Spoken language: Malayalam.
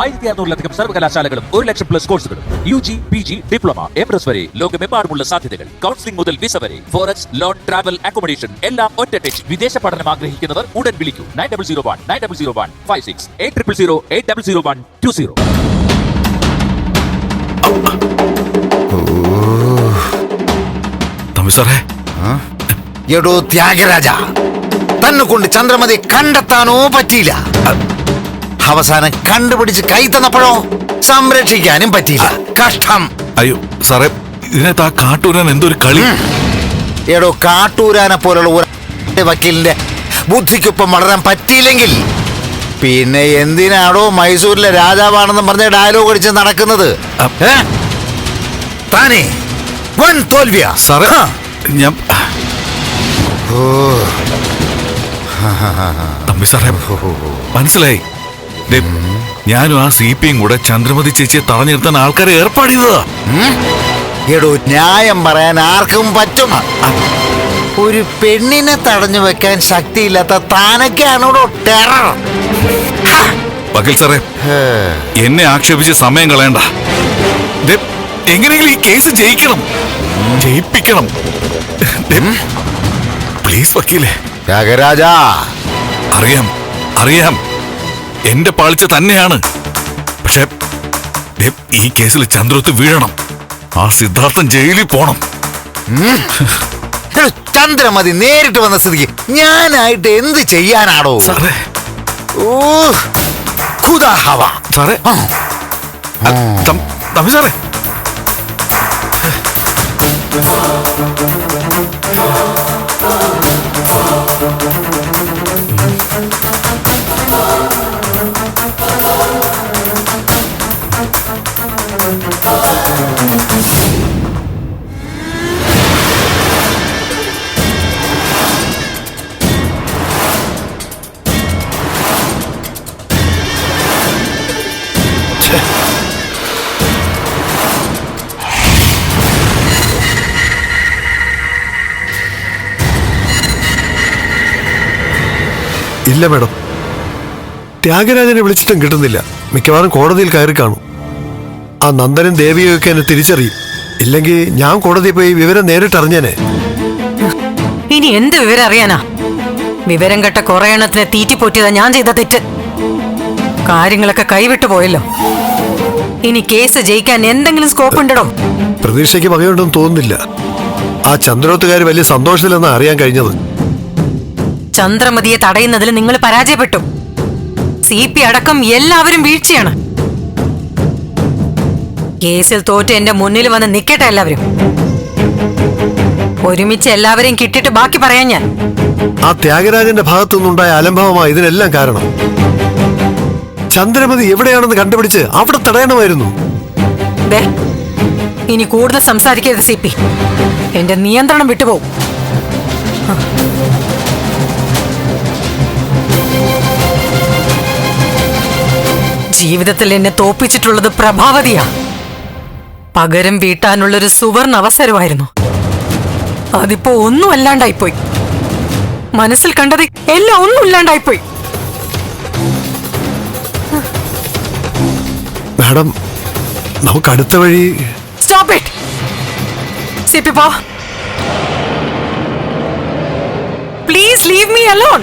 ആയിരത്തി അറുന്നൂറിലധികം സർവകലാശാലകളും ഒരു ലക്ഷം പ്ലസ് കോഴ്സുകളും U G P G diploma M S വരെ ലോകമെമ്പാടുമുള്ള സാധ്യതകൾ. കൗൺസിലിംഗ് മുതൽ വിസ വരെ. ഫോറക്സ് ലോൺ ട്രാവൽ അക്കോമഡേഷൻ എല്ലാം ഒറ്റ ടച്ച് വിദേശ പഠനം ആഗ്രഹിക്കുന്നവർ ഉടൻ വിളിക്കൂ. Nine double zero one nine double zero one five six eight triple zero eight double zero one two zero. Thampi സാറേ. എടോ ത്യാഗരാജ. തന്നെ കൊണ്ട് ചന്ദ്രമതി കണ്ടെത്താനോ പറ്റിയില്ല. അവസാനം കണ്ടുപിടിച്ച് കൈ തന്നപ്പോഴോ സംരക്ഷിക്കാനും പറ്റിയില്ല. കഷ്ടം. അയ്യോ സാറേ ഇതിനകത്ത് ആ കാട്ടൂരാൻ എന്തൊരു കളി. എടോ കാട്ടൂരാനെ പോലുള്ള ഒരു വക്കീലിന്റെ ബുദ്ധിക്കൊപ്പം വളരാൻ പറ്റിയില്ലെങ്കിൽ പിന്നെ എന്തിനാണോ മൈസൂരിലെ രാജാവാണെന്ന് പറഞ്ഞ ഡയലോഗ് അടിച്ച് നടക്കുന്നത്? താനേ വൻ തോൽവിയ. സാറേ ഞാൻ ഓ. തമ്പി സാറേ മനസ്സിലായി. ഞാനും ആ സി പിയും കൂടെ ചന്ദ്രമതി ചേച്ചിയെ തടഞ്ഞു നിർത്താൻ ആൾക്കാരെ ഏർപ്പാട് ചെയ്തതാ. എടോ ന്യായം പറയാൻ ആർക്കും പറ്റും ഒരു പെണ്ണിനെ തടഞ്ഞു വെക്കാൻ ശക്തിയില്ലാത്ത താനൊക്കെയാണോടോ ടെറർ? വക്കീൽ സാറേ എന്നെ ആക്ഷേപിച്ച് സമയം കളയണ്ട. എങ്ങനെയെങ്കിലും ഈ കേസ് ജയിക്കണം. ജയിപ്പിക്കണം. പ്ലീസ് വക്കീലേ. രാജാ അറിയാം അറിയാം. എന്റെ പാളിച്ച തന്നെയാണ്. പക്ഷെ ഈ കേസിൽ ചന്ദ്രത്ത് വീഴണം. ആ സിദ്ധാർത്ഥൻ ജയിലിൽ പോണം. ചന്ദ്രമതി നേരിട്ട് വന്ന സ്ഥിതിക്ക് ഞാനായിട്ട് എന്ത് ചെയ്യാനാണോ ഓ സാറേ. തമ്പി സാറേ. ഇല്ല മേഡം. ത്യാഗരാജനെ വിളിച്ചിട്ടും കിട്ടുന്നില്ല. മിക്കവാറും കോടതിയിൽ കയറി കാണും. ആ നന്ദനും ദേവിയൊക്കെ എന്നെ തിരിച്ചറിയും. ഇല്ലെങ്കിൽ ഞാൻ കോടതിയിൽ പോയി വിവരം നേരിട്ട് അറിഞ്ഞേനെ. ഇനി എന്ത് വിവരം അറിയാനാ? വിവരം കെട്ട കുറെ എണ്ണത്തിനെ തീറ്റിപ്പോറ്റിയതാ ഞാൻ ചെയ്ത തെറ്റ്. കാര്യങ്ങളൊക്കെ കൈവിട്ടു പോയല്ലോ. ഇനി കേസ് ജയിക്കാൻ എന്തെങ്കിലും സ്കോപ്പ് ഉണ്ടോ പ്രതീക്ഷയ്ക്ക് വകയുണ്ടെന്ന് തോന്നുന്നില്ല. ആ ചന്ദ്രോത്തുകാർ വലിയ സന്തോഷത്തിലെന്നാ അറിയാൻ കഴിഞ്ഞത്. ചന്ദ്രമതിയെ തടയുന്നതിൽ നിങ്ങൾ പരാജയപ്പെട്ടു. സി പി അടക്കം എല്ലാവരും വീഴ്ചയാണ്. കേസിൽ തോറ്റ് എന്റെ മുന്നിൽ വന്ന് നിക്കട്ടെ എല്ലാവരും. ഒരുമിച്ച് എല്ലാവരെയും കിട്ടിട്ട് ബാക്കി പറയാൻ ഞാൻ. ആ ത്യാഗരാജന്റെ ഭാഗത്തുനിന്നുണ്ടായ അലംഭാവമാണ് ഇതിനെല്ലാം കാരണം. ചന്ദ്രമതി എവിടെയാണെന്ന് കണ്ടുപിടിച്ച് അവിടെ തടയണമായിരുന്നു. ഇനി കൂടുതൽ സംസാരിക്കരുത് സി പി. എന്റെ നിയന്ത്രണം വിട്ടുപോകും ജീവിതത്തിൽ എന്നെ തോപ്പിച്ചിട്ടുള്ളത് പ്രഭാവതിയാ. പകരം വീട്ടാനുള്ളൊരു സുവർണ അവസരമായിരുന്നു അതിപ്പോ ഒന്നും അല്ലാണ്ടായിപ്പോയി. മനസ്സിൽ കണ്ടത് എല്ലാം ഒന്നും ഇല്ലാണ്ടായിപ്പോയി. മാഡം നമുക്ക് അടുത്ത വഴി സ്റ്റോപ്പ് ഇറ്റ് സിപ്പി പോ. Please leave me alone